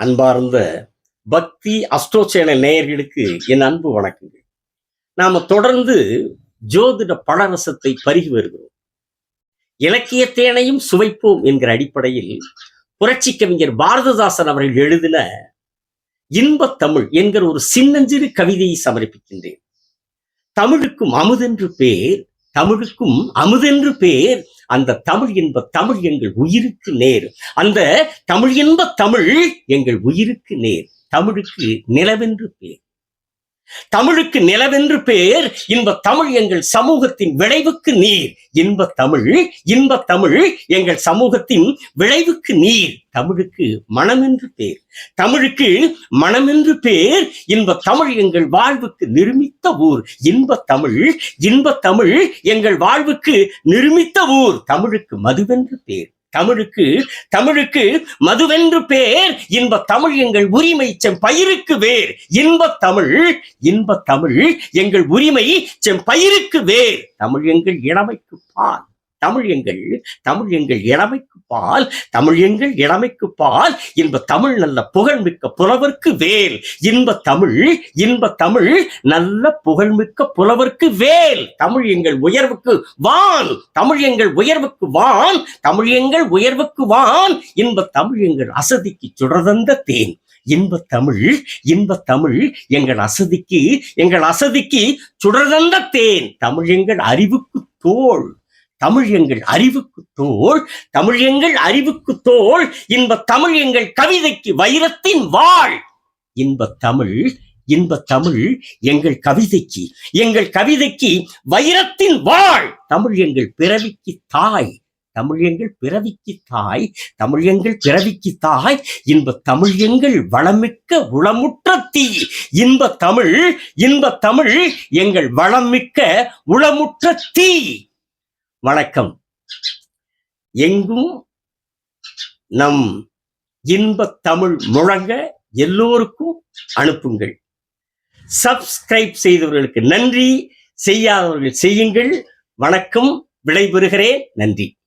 அன்பார்ந்த பக்தி astro channel நேயர்களுக்கு என் அன்பு வணக்கங்கள். நாம தொடர்ந்து ஜோதிட பழரசத்தை பருகி வருகிறோம். இலக்கிய தேனையும் சுவைப்போம் என்கிற அடிப்படையில் புரட்சி கவிஞர் பாரததாசன் அவர்கள் எழுதின இன்பத் தமிழ் என்கிற ஒரு சின்னஞ்சிறு கவிதையை சமர்ப்பிக்கின்றேன். தமிழுக்கும் அமுதென்று பேர் தமிழுக்கும் அமுதென்று பேர் அந்த தமிழ் என்ப தமிழ் எங்கள் உயிருக்கு நேர். அந்த தமிழ் என்ப தமிழ் எங்கள் உயிருக்கு நேர். தமிழுக்கு நிலவென்று பேர். தமிழுக்கு நிலவென்று பேர் இன்ப தமிழ் எங்கள் சமூகத்தின் விளைவுக்கு நீர். இன்ப தமிழ் இன்ப தமிழ் எங்கள் சமூகத்தின் விளைவுக்கு நீர். தமிழுக்கு மனமென்று பேர். தமிழுக்கு மனமென்று பேர் இன்ப தமிழ் எங்கள் வாழ்வுக்கு நிருமித்த ஊர். இன்ப தமிழ் இன்ப தமிழ் எங்கள் வாழ்வுக்கு நிருமித்த ஊர். தமிழுக்கு மதுவென்று பேர். தமிழுக்கு தமிழுக்கு மதுவென்று பேர் இன்ப தமிழ் எங்கள் உரிமை செம் பயிருக்கு வேர். இன்ப தமிழ் இன்ப தமிழ் எங்கள் உரிமை செம் பயிருக்கு வேர். தமிழ் எங்கள் இளமைக்கு பால். தமிழ் எங்கள் தமிழ் எங்கள் இளமைக்கு பால் தமிழ் எங்கள் இளமைக்கு பால் இன்ப தமிழ் நல்ல புகழ்மிக்க புலவர்க்கு வேல் இன்ப தமிழ் இன்ப தமிழ் நல்ல புகழ்மிக்க புலவர்க்கு வேல். தமிழ் எங்கள் உயர்வுக்கு வான் தமிழ் எங்கள் உயர்வுக்கு வான் தமிழ் எங்கள் உயர்வுக்கு வான் இன்ப தமிழ் எங்கள் அசதிக்கு சுடர்தந்த தேன். இன்ப தமிழ் இன்ப தமிழ் எங்கள் அசதிக்கு எங்கள் அசதிக்கு சுடர்தந்த தேன். தமிழ் எங்கள் அறிவுக்கு தோல். தமிழ் எங்கள் அறிவுக்கு தோல் தமிழ் எங்கள் அறிவுக்கு தோல் இன்ப தமிழ் எங்கள் கவிதைக்கு வைரத்தின் வாழ் இன்ப தமிழ் இன்ப தமிழ் எங்கள் கவிதைக்கு எங்கள் கவிதைக்கு வைரத்தின் வாழ் தமிழ் எங்கள் பிறவிக்கு தாய் தமிழ் எங்கள் பிறவிக்கு தாய் தமிழ் எங்கள் பிறவிக்கு தாய் இன்ப தமிழ் எங்கள் வளமிக்க உளமுற்ற தீ. இன்ப தமிழ் இன்ப தமிழ் எங்கள் வளமிக்க உளமுற்ற தீ. வணக்கம். எங்கும் நம் இன்ப தமிழ் முழங்க எல்லோருக்கும் அனுப்புங்கள். சப்ஸ்கிரைப் செய்தவர்களுக்கு நன்றி. செய்யாதவர்கள் செய்யுங்கள். வணக்கம். விடைபெறுகிறேன். நன்றி.